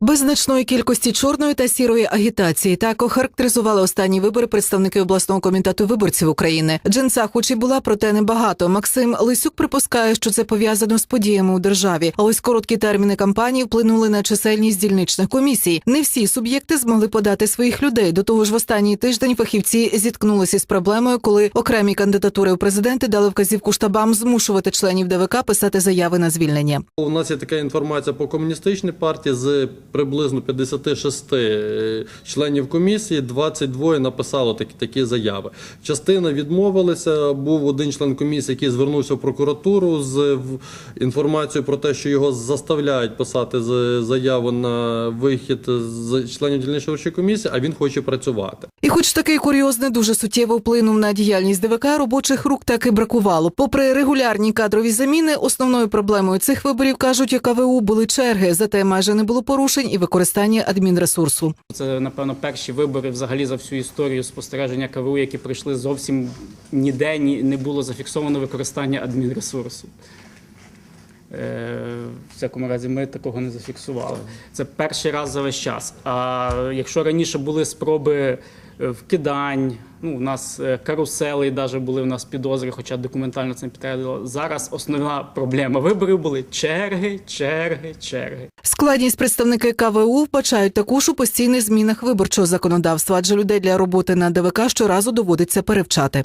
Без значної кількості чорної та сірої агітації так охарактеризували останні вибори представники обласного комітету виборців України. Джинса, хоч і була, проте небагато. Максим Лисюк припускає, що це пов'язано з подіями у державі. А ось короткі терміни кампанії вплинули на чисельність дільничних комісій. Не всі суб'єкти змогли подати своїх людей. До того ж, в останній тиждень фахівці зіткнулися з проблемою, коли окремі кандидатури у президенти дали вказівку штабам змушувати членів ДВК писати заяви на звільнення. У нас є така інформація по комуністичній партії з приблизно 56 е, членів комісії, 22 написало такі, такі заяви. Частина відмовилася. Був один член комісії, який звернувся в прокуратуру з інформацією про те, що його заставляють писати заяву на вихід з членів дільничної комісії, а він хоче працювати. І, хоч такий курйоз не дуже суттєво вплинув на діяльність ДВК, робочих рук так і бракувало. Попри регулярні кадрові заміни, основною проблемою цих виборів кажуть, КВУ були черги, зате майже не було порушень і використання адмінресурсу. Це, напевно, перші вибори взагалі за всю історію спостереження КВУ, які пройшли зовсім ніде ні, не було зафіксовано використання адмінресурсу. Е, В всякому разі, ми такого не зафіксували. Це перший раз за весь час. А якщо раніше були спроби е, вкидань, ну, у нас е, карусели навіть були у нас підозри, хоча документально це не підтвердило. Зараз основна проблема виборів були черги, черги, черги. Складність представники КВУ вбачають також у постійних змінах виборчого законодавства, адже людей для роботи на ДВК щоразу доводиться перевчати.